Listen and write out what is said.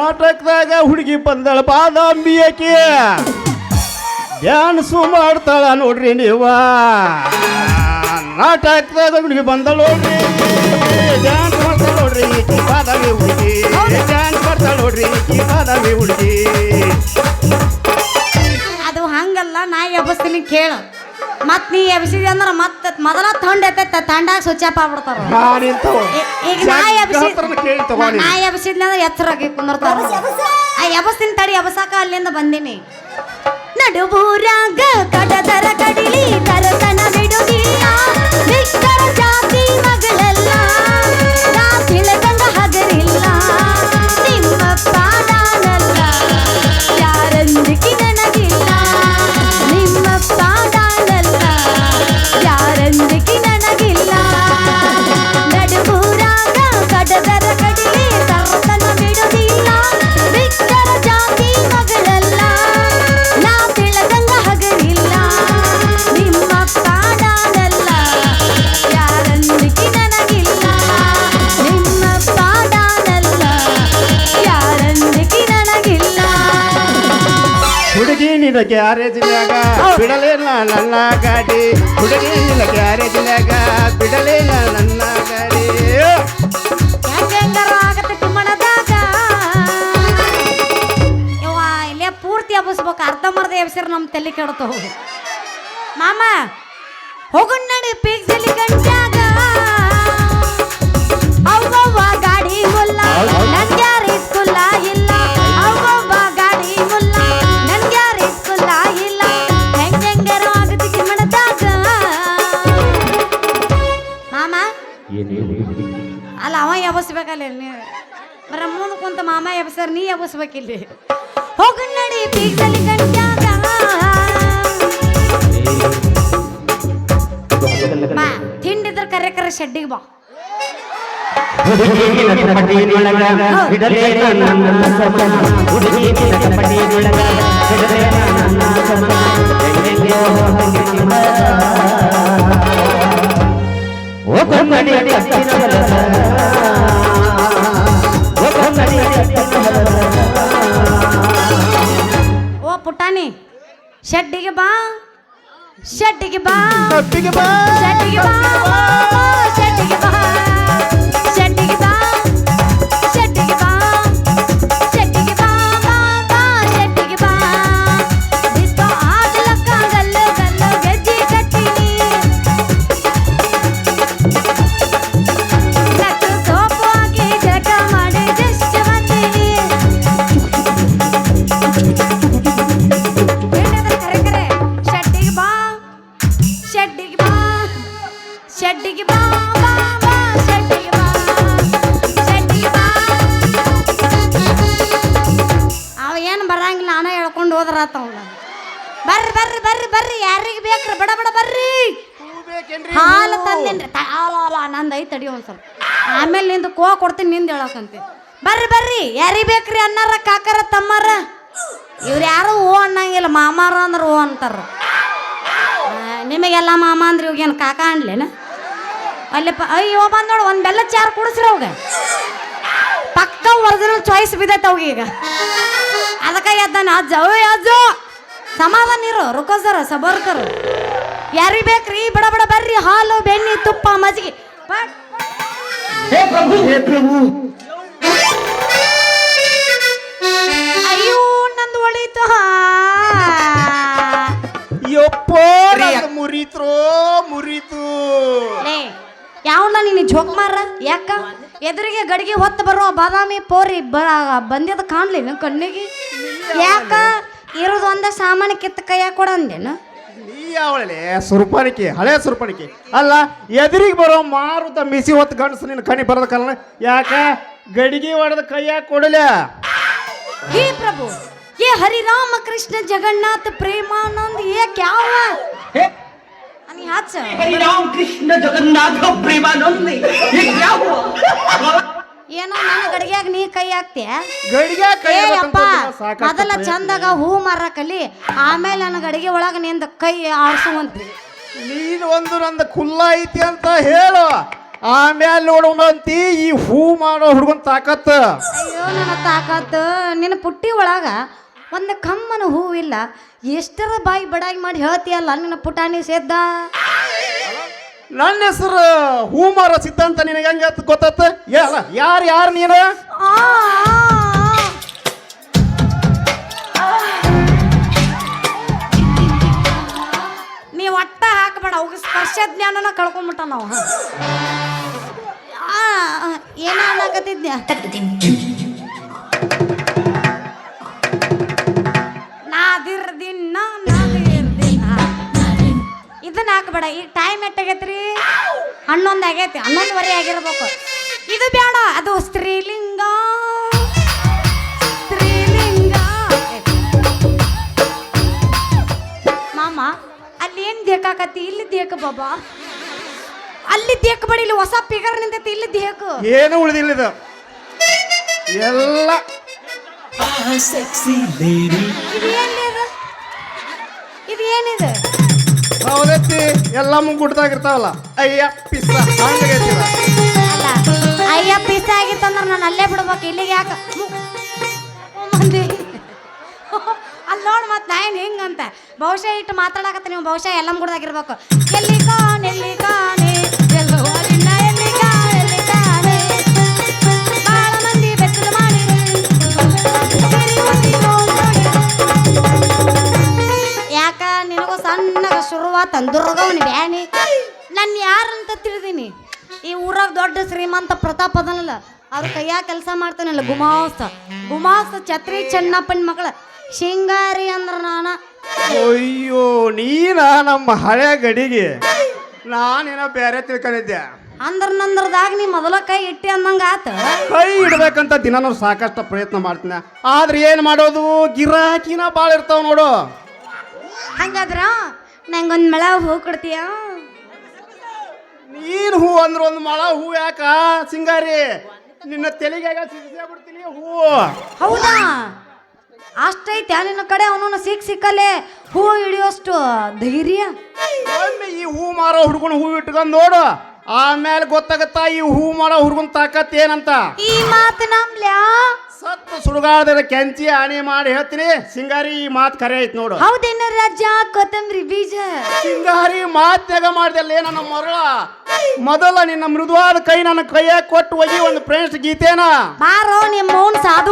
ನಾಟಕದಾಗ ಹುಡುಗಿ ಬಂದಳ ಬಾದಾಂಬಿ ಆಕೆ. ಡ್ಯಾನ್ಸು ಮಾಡ್ತಾಳ ನೋಡ್ರಿ ನೀವ. ನಾಟಕದಾಗ ಹುಡುಗಿ ಬಂದಳ ನೋಡ್ರಿ. ಡ್ಯಾನ್ಸ್ ಮಾಡ್ತಾಳ ನೋಡ್ರಿ ಈಕಿ ಬಾದಾಮಿ ಹುಡುಗಿ. ಡ್ಯಾನ್ಸ್ ಮಾಡ್ತಾಳ ನೋಡ್ರಿ ಈಕಿ ಬಾದಾಮಿ ಹುಡುಗಿ. ಅದು ಹಂಗಲ್ಲ ನಾ ಎಬ್ಬಸ್ತೀನಿ ಕೇಳು. ಮತ್ ನೀ ಎಬ್ಸಿದಿ ಅಂದ್ರ ಮತ್ತೆ ಮೊದಲ ಥಂಡ್ ಎತ್ತೈತೆ ತಂಡಾಗ ಸ್ವಚ್ಛಪ ಆಗ್ಬಿಡ್ತಾರ ಈಗ ನಾ ಎಬ್ಸಿದ್ ನಾ ಎಬ್ಸಿದ್ನಿ ಅಂದ್ರೆ ಎತ್ತರಾಗಿ ಕುಂದಿರ್ತಾರ. ಆ ಎಬಸ್ತೀನಿ ತಡಿ ಎಬಸಾಕ ಅಲ್ಲಿಂದ ಬಂದೀನಿ. ನಡುಬೂರಾಗ ಕಡದರ ಕಡಿಲಿ ಕರತನ ಹುಡುಗಿ ನಿನ್ನ ಗ್ಯಾರೇಜ್ನ್ಯಾಗ ಬಿಡಲೇನ ನನ್ನ ಗಾಡಿ. ಹುಡುಗಿ ನಿನ್ನ ಗ್ಯಾರೇಜ್ನ್ಯಾಗ ಬಿಡಲೇನ ನನ್ನ ಗಾಡಿ. ಪೂರ್ತಿ ಎಬ್ಬಿಸ್ಬೇಕು ಅರ್ಧಂಬರ್ಧ ಎಬ್ಸಿರ ನಮ್ಮ ತಲೆ ಕೆಡ್ತಾವ ಮಾಮ ಹೋಗಣ್ಣ ನಡಿ ಪೀಕ್ಸಲಿ ಎಬಸ್ಬೇಕಲ್ಲ ನೀವು ಕುಂತ ಮಾಮ ಎಬ್ಸರ್, ನೀ ಎಬಸ್ಬೇಕಿಲ್ಲಿ ಹೋಗಿ ನಡಿ ಪೀಕ್ಸಲಿ ಗಂಟ್ಯಾಗ ಬಾ, ತಿಂಡಿದ್ರ ಕರೆ ಕರೆ ಶೆಡ್ಡಿಗೆ ಬಾ. ಹುಡುಗಿ ಶೆಡ್ಡಿಗೆ ಬಾ. ಶೆಡ್ಡಿಗೆ ಬಾ. ಕಪ್ಪಿಗೆ ಬಾ. ಶೆಡ್ಡಿಗೆ ಬಾ. ಶೆಡ್ಡಿಗೆ ಬಾ ಬಾ ಬಾ ಶೆಡ್ಡಿಗೆ ಬಾ. ಶೆಡ್ಡಿಗೆ ಬಾ. ಅವ ಏನು ಬರಂಗಿಲ್ಲ ನಾನು ಹೇಳ್ಕೊಂಡು ಹೋದ್ರಾತ ಅವ್ನ. ಬರ್ರಿ ಬರ್ರಿ ಬರ್ರಿ ಬರ್ರಿ. ಯಾರಿಗೆ ಬೇಕ್ರಿ? ಬಡ ಬಡ ಬರ್ರಿ. ಹಾಲು ತಂದೇನ್ರಿ. ನಂದು ಐತೆ ತಡಿ ಒಂದು ಸ್ವಲ್ಪ. ಆಮೇಲೆ ನಿಂದು ಕೋ ಕೊಡ್ತೀನಿ ನಿಂದು ಹೇಳಕಂತೆ. ಬರ್ರಿ ಬರ್ರಿ. ಯಾರಿಗೆ ಬೇಕ್ರಿ ಅನ್ನಾರ ಕಾಕರ ತಮ್ಮಾರ? ಇವ್ರು ಯಾರು ಓ ಅನ್ನಂಗಿಲ್ಲ ಮಾಮಾರ ಅಂದ್ರೆ ಓ ಅಂತಾರ. ನಿಮಗೆಲ್ಲ ಮಾಮ ಅಂದ್ರೆ ಇವಾಗೇನು ಕಾಕ ಅನ್ಲೇನ? ಅಲ್ಲಿ ಪ ಅಯ್ಯೋ ಬಂದ್ ನೋಡು ಒಂದು ಬೆಲ್ಲ ಚಾರ್ ಕುಡಿಸ್ರಿ ಅವಾಗ. ಪಕ್ಕ ಒರ್ಜಿನಲ್ ಚಾಯ್ಸ್ ಬಿದ್ದೈತೆ ಅವಾಗ ಈಗ. ಅದಕ್ಕೆ ಎದ್ದಾನ ಅಜ್ಜ ಅಯ್ಯ ಅಜ್ಜು ಸಮಾಧಾನ ಇರು ರುಕೋಸರ ಸಬರ್ಕರು. ಯಾರಿಗೆ ಬೇಕ್ರಿ? ಬಡ ಬಡ ಬರ್ರಿ. ಹಾಲು ಬೆಣ್ಣೆ ತುಪ್ಪ ಮಜ್ಜಿಗೆ ಬಟ್ ಹೇ ಪ್ರಭು! ಹೇ ಪ್ರಭು! ಅಯ್ಯೋ ನಂದು ಒಳೀತು ಹಾ. ಯಪ್ಪೋ ಮುರಿತ್ರೋ ಮುರಿತು. ಯಾವನ ನೀನು ಜೋಕ್ ಮಾರ ಯಾಕ? ಎದುರಿಗೆ ಗಡಿಗೆ ಹೊತ್ತು ಬರೋ ಬಾದಾಮಿ ಪೋರಿ ಬ ಬಂದಿದ್ದು ಕಾಣ್ಲಿಲ್ಲ ಕಣ್ಣಿಗೆ? ಯಾಕ? ಇರೋದು ಒಂದ ಸಾಮಾನ್ಯ ಕಿತ್ತ ಕೈಯ ಕೊಡಂದೇನು ಯಾವಳೆ ಸುರ್ಪಣಿಕೆ ಹಳೆ ಸುರ್ಪಣಿಕೆ. ಅಲ್ಲ ಎದುರಿಗೆ ಬರೋ ಮಾರುತ ಮಿಸಿ ಹೊತ್ತು ಗಂಡಸ ನಿನ್ನ ಕಣಿ ಬರದ ಕಾರಣ ಯಾಕ? ಗಡಿಗೆ ಹೊಡೆದ ಕೈಯಾಗ ಕೊಡಲ. ಹೇ ಪ್ರಭು ಏ ಹರಿರಾಮ ಕೃಷ್ಣ ಜಗನ್ನಾಥ ಪ್ರೇಮಾನಂದ್ ಏಕ್ ಯಾವ आणि हाच हरि राम कृष्ण जगन्नाथ प्रेमानंद ये क्या हुआ ಏನೋ ನನ್ನ ಗಡಿಗ್ಯಾಗ ನೀ ಕೈ ಹಾಕ್ತೀಯ ಗಡಿಗೆ ಕೈ ಏ ಇಡ್ಬೇಕಂತ ಅಪ್ಪ ದಿನ ಸಾಕಷ್ಟು ಮೊದಲ ಪ್ರಯತ್ನ. ಚಂದಾಗ ಹೂ ಮಾರಕಲಿ ಆಮೇಲೆ ನನ್ನ ಗಡಿಗೆ ಒಳಗ ನಿಂದ ಕೈ ಆಡ್ಸುವಂತ ನೀನು ಒಂದು ನಂದು ಕುಲ್ಲ ಐತಿ ಅಂತ ಹೇಳು ಆಮೇಲೆ ನೋಡೋಣಂತಿ ಈ ಹೂ ಮಾಡೋ ಹುಡುಗನ್ ತಾಕತ್ ಅಯ್ಯೋ ನನ್ನ ತಾಕತ್ತು ನಿನ್ನ ಪುಟ್ಟಿ ಒಳಗ ಒಂದು ಕಮ್ಮನ ಹೂವಿಲ್ಲ ಎಷ್ಟರ ಬಾಯಿ ಬಡಾಯಿ ಮಾಡಿ ಹೇಳ್ತೀಯಲ್ಲ ನಿನ್ನ ಪುಟಾಣಿ ಸೇದ್ದ? ನನ್ನ ಹೆಸರು ಹೂ ಮಾರೋ ಸಿದ್ಧಾಂತ ನಿನಗೆ ಹೆಂಗ ಗೊತ್ತಾತ? ಯಾರು ಯಾರು ನೀನು? ನೀವು ನೀ ಒಟ್ಟ ಹಾಕಬೇಡ ಅವ್ಗೆ ಸ್ಪರ್ಶ ಜ್ಞಾನನ ಕಳ್ಕೊಂಬಿಟ್ಟ ನಾವು ಆ, ಏನ ಅನ್ನಕತ್ತಿದ್ನ್ಯಾ? ಹನ್ನೊಂದುವರೆ ಆಗಿರ್ಬೇಕು. ಇದು ಬೇಡ ಅದು ಸ್ತ್ರೀಲಿಂಗ. ಸ್ತ್ರೀಲಿಂಗ. ಮಾಮ ಅಲ್ಲಿ ಏನು ದೇಕಾಕತಿ ಇಲ್ಲಿ ದೇಕ ಬಾಬಾ. ಅಲ್ಲಿ ದೇಕ ಬಡಿ ಇಲ್ಲಿ ಹೊಸ ಪಿಗರ್ ನಿಂತೈತಿ ಇಲ್ಲಿ ದೇಕು. ಏನು ಉಳಿದಿಲ್ಲ ಇದು. ಎಲ್ಲ. ಇದು ಏನಿದೆ ಇದು ಏನಿದೆ? ಹೌದೈತಿ ಎಲ್ಲ ಮುಂಗುಡ್ದಾಗಿರ್ತಾವಲ್ಲ ಅಯ್ಯ, ಪಿಸ್ಸ ಹಂಗಾಗೈತಿ ಇದು. ಅಲ್ಲ, ಅಯ್ಯ ಪಿಸ ಆಗಿತ್ತಂದ್ರೆ ನಾನು ಅಲ್ಲೇ ಬಿಡ್ಬೇಕು, ಇಲ್ಲಿಗೆ ಯಾಕೆ? ಮಂದಿ. ಅಲ್ಲಿ ನೋಡಿ ಮತ್ತೆ ನಾ ಏನು ಹಿಂಗಂತ. ಬಹುಶಃ ಇಟ್ಟು ಮಾತಾಡಕತ್ತ ನೀವು ಬಹುಶಃ ಎಲ್ಲ ಗುಡ್ದಾಗಿರ್ಬೇಕು ಎಲ್ಲಿ ಕಾಣ್, ಎಲ್ಲಿ ಶ್ರೀಮಂತ ಪ್ರತಾಪ್ ಅದನಲ್ಲ. ಅವ್ರ ಕೈಯಾಗ ಕೆಲಸ ಮಾಡ್ತಾನಲ್ಲ ಗುಮಾಸ್ತ. ಗುಮಾಸ್ತ ಛತ್ರಿ ಚೆನ್ನಪ್ಪನ ಮಗಳ. ಶಿಂಗಾರಿ ಅಂದ್ರ ನಾನ. ಅಯ್ಯೋ ನೀನ ನಮ್ಮ ಹಳೆ ಗಡಿಗೆ? ನಾನೇನೋ ಬೇರೆ ತಿಳ್ಕೊಂಡಿದ್ದೆ. ಅಂದ್ರ ನಂದ್ರದಾಗ ನೀ ಮೊದಲ ಕೈ ಇಟ್ಟಿ ಅಂದಂಗ ಆತ. ಕೈ ಇಡ್ಬೇಕಂತ ದಿನಾನು ಸಾಕಷ್ಟು ಪ್ರಯತ್ನ ಮಾಡ್ತೀನಿ ಆದ್ರೆ ಏನ್ ಮಾಡೋದು? ಗಿರಾಕಿನ ಭಾಳ ಇರ್ತಾವ ನೋಡು. ಹಂಗಾದ್ರ ನಂಗೊಂದ್ ಮಳ ಹೂ ಕೊಡ್ತೀಯ? ನೀನ್ ಹೂ ಅಂದ್ರೆ ಒಂದು ಮಳ ಹೂ ಯಾಕ? ಸಿಂಗಾರಿ ನಿನ್ನ ತೆಲಿಗೆ ಬಿಡ್ತೀನಿ ಹೂ. ಹೌದಾ? ಅಷ್ಟೈತೆ ನಿನ್ನ ಕಡೆ ಅವನನ್ನ ಸಿಕ್ ಸಿಕ್ಕಲ್ಲೇ ಹೂ ಹಿಡಿಯೋಷ್ಟು ಧೈರ್ಯ. ಒಮ್ಮೆ ಈ ಹೂ ಮಾರೋ ಹುಡ್ಗನ ಹೂ ಇಟ್ಕೊಂಡ್ ನೋಡು. ಆಮೇಲೆ ಗೊತ್ತಾಗತ್ತ ಈ ಹೂ ಮಾಡೋ ಹುಡ್ಗನ್ ತಾಕತ್ ಏನಂತ. ಈ ಮಾತು ನಮ್ಲ್ಯಾ ಸತ್ತು ಸುಡುಗಾಡದ ಕೆಂಚಿ ಆಣಿ ಮಾಡಿ ಹೇಳ್ತೀನಿ. ಸಿಂಗಾರಿ ಈ ಮಾತು ಕರೆ ಐತ್ ನೋಡು. ಹೌದೇನ ರಾಜ? ಕೊತ್ತಂಬರಿ ಬೀಜ. ಸಿಂಗಾರಿ ಮಾತ್ಯಾಗ ಮಾಡ್ದಲ್ಲ ನನ್ನ ಮರಳ? ಮೊದಲ ನಿನ್ನ ಮೃದುವಾದ ಕೈ ನನ್ನ ಕೈಯಾಗ ಕೊಟ್ಟು ಹೋಗಿ ಒಂದು ಫ್ರೆಂಡ್ಸ್ ಗೀತೇನಾ? ಬಾರೋ ನಿಮ್ಮ ಸಾಧು